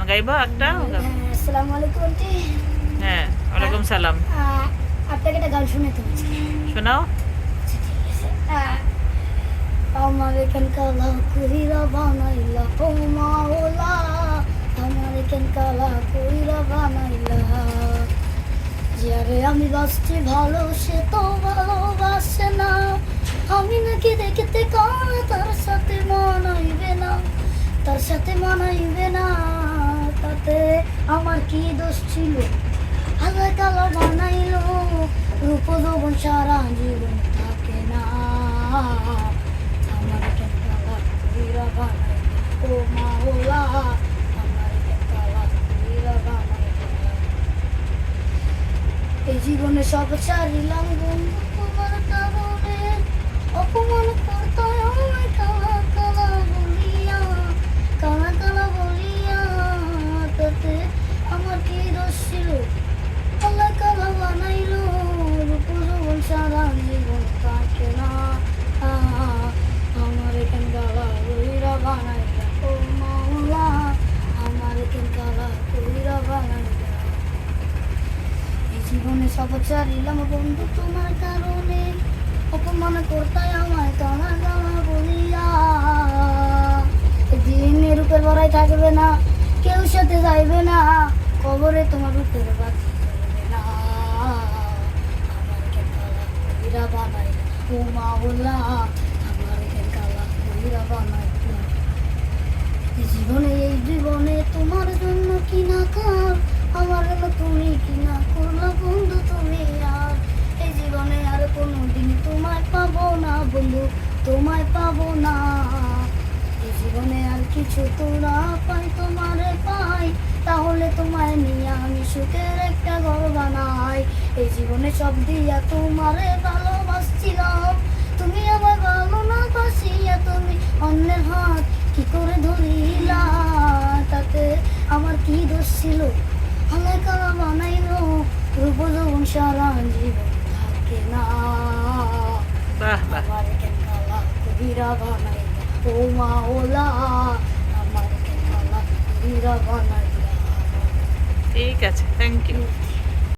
গান গাইবো একটা? হ্যাঁ, আসসালামু আলাইকুম আন্টি। হ্যাঁ ওয়ালাইকুম সালাম। আপনাকে একটা গান শুনাতে শোনাও। আচ্ছা আহ, আমার এখান কালা কইরা বানাইলা? ও মাওলা আমার এখান কালা কইরা বানাইলা? যারে আমি বাসছি ভালো সে তো ভালোবাসে না। আমি নাকি দেখতে কাল তার সাথে মানাইবে না তার সাথে মানাইবে না। তাতে আমার কি দোষ ছিল? আল্লাহ কালা বানাইলো রূপ যৌবন সারা জীবন থাকে না। আমার কইরা ও আমার এই জীবনে সব ছাড়িলাম বন্ধু। জীবনে চারিলাম বন্ধু, তোমার কারণে। অপমান করতে আমায় কানা কানা বলিয়া। দিন রূপের বড়াই থাকবে না, কেউ সাথে যাইবে না, কবরে তোমার রূপের করবে না। কালা কইরা জীবনে, এই জীবনে তোমার তোমায় পাবো না। এই জীবনে আর কিছু তো না পাই তোমারে পাই। তাহলে তোমায় নিয়ে আমি সুখের একটা ঘর বানাই। এই জীবনে সব দিয়া তোমারে ভালোবাসছিলাম। তুমি আমার ভালো না বাসিয়া তুমি অন্যের হাত কি করে ধরিলা? তাতে আমার কি দোষ ছিল? আল্লাহ কালা বানাইলো রূপ যৌবন সারা জীবন থাকে না। বাহ বাহ। আমার বানাইলা ও মা ওলা আমার ঠিক আছে থ্যাংক ইউ